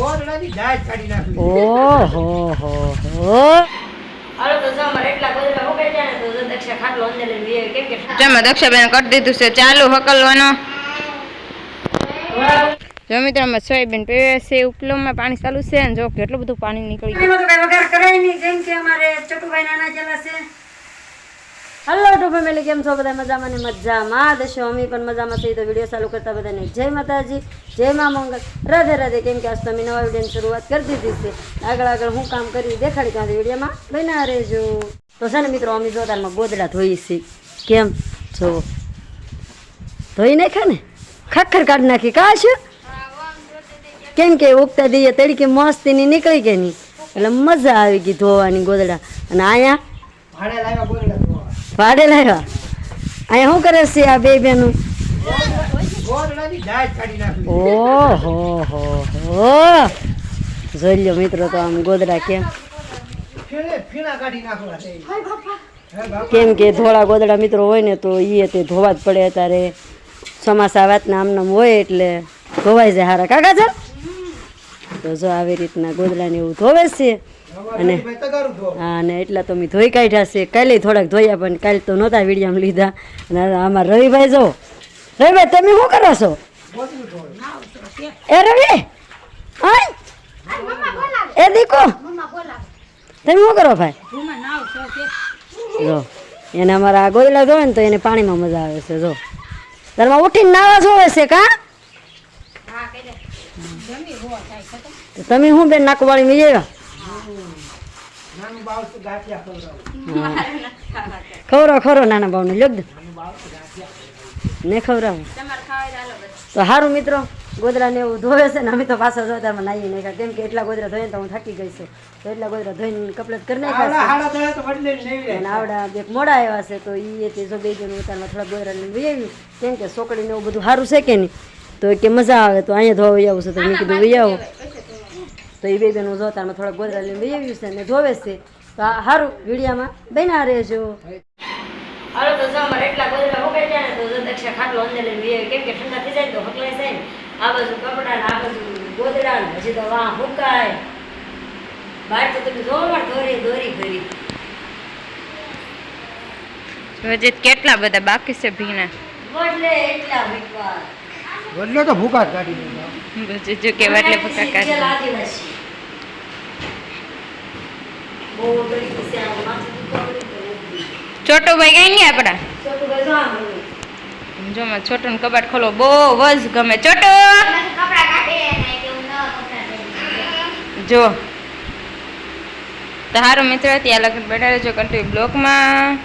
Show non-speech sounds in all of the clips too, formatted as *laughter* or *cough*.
ગોળડાની દાળ કાઢી નાખી ઓહો હો હો. હાલો તો જો અમારે એટલા ગોદડા મુકાઈ જાય ને તો જો દક્ષા ખાટલો અંદર લઈને વી આવી. કેમ કે જેમાં દક્ષાબેન કરી દીધું છે ચાલુ હકલવાનો. જો મિત્રો અમે સોયાબીન પીવે છે ઉપલોમાં પાણી ચાલુ છે અને જો કેટલું બધું પાણી નીકળી ગયું. વઘાર કરાય નહીં જેમ કે અમારે ચટુભાઈ નાના જેલા છે. હલો ટુ ફેમિલી કેમ છો બધા? મજામાં ને મજામાં? દશો અમે પણ મજામાં થઈ તો વીડિયો ચાલુ કરતા બધાને જય માતાજી, જય મા મંગલ. રાધે રાધે, કેમ કે આજ તમે નવા વિડીયોની શરૂઆત કરી દીધી છે. આગળ આગળ હું કામ કરી દેખાડી ત્યાં વિડીયોમાં બના રહેજો. તો છે ને મિત્રો, અમે જોતારમાં ગોદડા ધોઈ છે. કેમ? જો. ધોઈ નાખે ને? ખખર કાઢી નાખી. કા છે? કેમ કે ઉગતા દઈએ તડકે મસ્તીની નીકળી ગઈ ની. એટલે મજા આવી ગઈ ધોવાની ગોદડા. અને અહીંયા ભાડે લાવ્યા. અહીંયા શું કરે છે આ બે બેનું? ઓહો, હો હો. જોઈ લ્યો મિત્રો તો આમ ગોદડા કેમ? કેમ કે ધોળા ગોદડા મિત્રો હોય ને તો એ તે ધોવા જ પડે અત્યારે. ચોમાસા વાતના આમનામ હોય એટલે ધોવાઈ જાય હારા. કાકા છે? તો જો આવી રીતના ગોદડાને એવું ધોવે છે. અને ભાઈ તગારું ધો હા અને એટલા તો મેં ધોઈ કાઢ્યા છે. કાલે થોડાક ધોયા પણ કાલે તો નહોતા વિડીયામાં લીધા. અને આમાં રવિભાઈ જો. રવિભાઈ તમે શું કરો છો? એ રવિ આય. એ દીકો. તમે શું કરો ભાઈ? જો એને અમારા આ ગોદડા ધોવે ને તો એને પાણીમાં મજા આવે છે જો. તારમાં ઉઠીને નાવા જોવે છે કા? તો. તમે શું બેન નાકવાળી મી આવ્યા? ખવડાવું. *laughs* ખરો નાના બાવને દે. ને ખવડાવો. તો સારું મિત્રો ગોદરા ને એવું ધોવે છે ને અમે તો પાછા જોતામાં નાહી નાખ્યા. કેમ કે એટલા ગોદરા ધોઈને તો હું થાકી ગઈ છું. તો એટલા ગોદરા ધોઈને કપડે કરી નાખ્યા અને આવડા બે મોડા આવ્યા છે તો એ તે જો બે જણ ઉતારમાં થોડા ગોદરા લઈને વહી કેમ કે સોકડીને એવું બધું સારું છે કે નહીં? તો કે મજા આવે તો અહીંયા ધોવા આવું છે તો મેં કીધું આવો. તો એ બે બેનું જોતારમાં થોડા ગોદરા લઈને બે આવ્યું છે ને જોવે છે. તો આ સારું વિડીયામાં બન્યા રહેજો. હાલો તો જો અમારે એટલા ગોદડા મુકાઈ જાય ને તો દક્ષા ખાટલો અંદર લઈને વી કેમ કે ઠંડા થઈ જાય તો હકલાઈ જાય ને. આ બાજુ કપડા આ બાજુ ગોદડા ને હજી તો વાહ હુકાય. બહાર તો તમે જોવા દોરી દોરી કરી હજી કેટલા બધા બાકી છે ભીના? એટલા બદલે તો ભૂકા કાઢી. જો કે વાટલે ભૂકા કાઢી આદિવાસી બહુ ગરીબ છે આ માથું દુખાવું નહીં તો છોટો ભાઈ કઈ નહીં આપડા જો માં છોટું કબાટ ખોલો બહુ જ ગમે. છોટો જો. તો મિત્ર મિત્રો ત્યાં લગ્ન બેઠા રહેજો કન્ટિન્યુ બ્લોકમાં.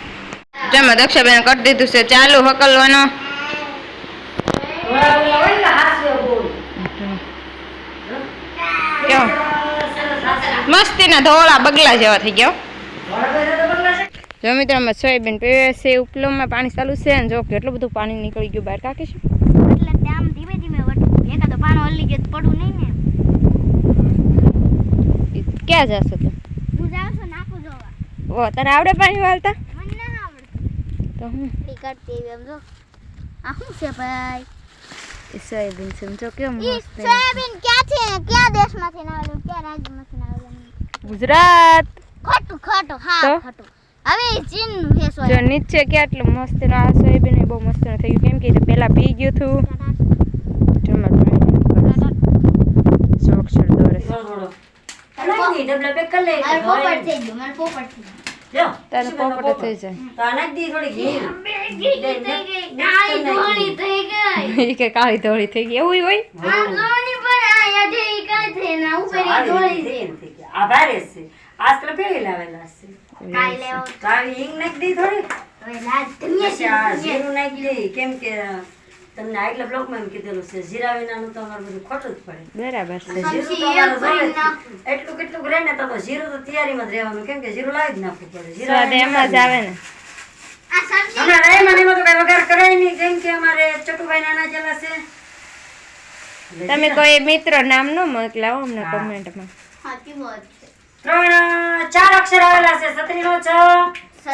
જેમાં દક્ષાબેન કરી દીધું છે ચાલુ હકલવાનો. કેવો. મસ્તીના ધોળા બગલા જેવા થઈ ગયા ઘોડા બોલા તો બગલા છે જો મિત્રો અમે સોયાબીન પીવે છે ઉપલોમાં પાણી ચાલુ છે અને જો કેટલું બધું પાણી નીકળી ગયું બહાર કાકી છે. એટલે તે આમ ધીમે ધીમે વટવું એકાદો પાણો હલી ગયો તો પડવું નહીં ને. ઈ ક્યાં જશો તો હું જાઉં છું નાખું જોવા. ઓ તને આવડે પાણી વાળતા? મને ના આવડતું. તો હું? ઈ કરતી એવી આમ જો. આ શું છે ભાઈ? એ સોયાબીન છે જો કેવું ઈ મસ્ત સોયાબીન ક્યાં છે ક્યાં દેશમાંથી ના આવેલું? ક્યાં રાજ્યમાંથી ના આવેલું ગુજરાત. ખોટું ખોટું હા ખોટું. હવે ચીન ચીનનું જો નીચે નીચે કેટલું મસ્ત આ સોયાબીન એ બહુ મસ્ત થઈ ગયું. કેમ કે પેલા પી ગયું હતું. *laughs* કે કાળી ધોળી થઈ ગઈ. એવું હોય? આમ જોવાની પણ આ યાદે ઈ કાંઈ થઈ ના ઉપર ઈ ધોળી ધોળી થઈ ગઈ. આ ભારે છે આજકાલ પેલી લાવેલા છે કાઈ લેવો કાઈ હિંગ નાખી દી થોડી. હવે લાજ તમે જીરું નાખી દઈ કેમ કે તમને આગલા બ્લોકમાં એમ કીધેલું છે જીરા વિનાનું તો અમારું બધું ખોટું જ પડે. બરાબર છે. જીરું તો. એટલું કેટલું રહે ને તો જીરું તો તૈયારીમાં જ રહેવાનું. કેમ કે જીરું લાવી જ નાખવું પડે. જીરા એમાં જ આવે ને. હમણાં રાયમાં એમાં તો કઈ વઘાર કરાય નહીં. કેમ કે અમારે ચટુભાઈ નાના જેલા છે. તમે કોઈ મિત્ર નામ ન મોકલાવો અમને હા. કમેન્ટમાં ત્રણ ચાર અક્ષર આવેલા છે. સત્રીનો છ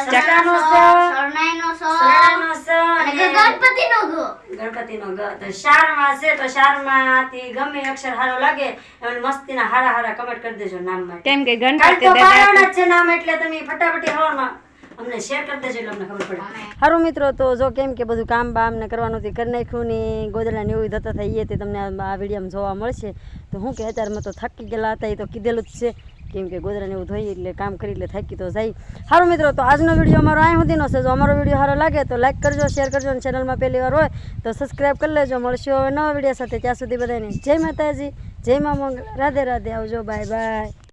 ચકાનો સ શરણાઈનો સ સરાનો સ અને અને ગણપતિનો ગ ગણપતિનો ગ તો શારમાં છે તો શારમાંથી ગમે અક્ષર સારો લાગે મસ્તી મસ્તીના હારા હારા કમેન્ટ કરી દેજો નામમાં કેમ કે ગણપતિ દાદા છે નામ એટલે તમે ફટાફટી હવામાં અમને શેર કરી દેજો એટલે અમને ખબર પડે. સારું મિત્રો તો જો કેમ કે બધું કામ બામ ને કરવાનું હતી કરી નાખ્યું ને ગોદડા ને એવું થતા થઈ એ તે તમને આ વિડીયોમાં જોવા મળશે. તો હું કે અત્યારમાં તો થાકી ગયેલા હતા એ તો કીધેલું જ છે. કેમ કે ગોદરાને એવું ધોઈ એટલે કામ કરી એટલે થાકી તો જાય. સારું મિત્રો તો આજનો વીડિયો અમારો અહીં સુધીનો છે. જો અમારો વીડિયો સારો લાગે તો લાઈક કરજો શેર કરજો અને ચેનલમાં પહેલી વાર હોય તો સબસ્ક્રાઈબ કરી લેજો. મળશું હવે નવા વીડિયો સાથે. ત્યાં સુધી બધાને જય માતાજી જય મા રાધે રાધે. આવજો. Bye bye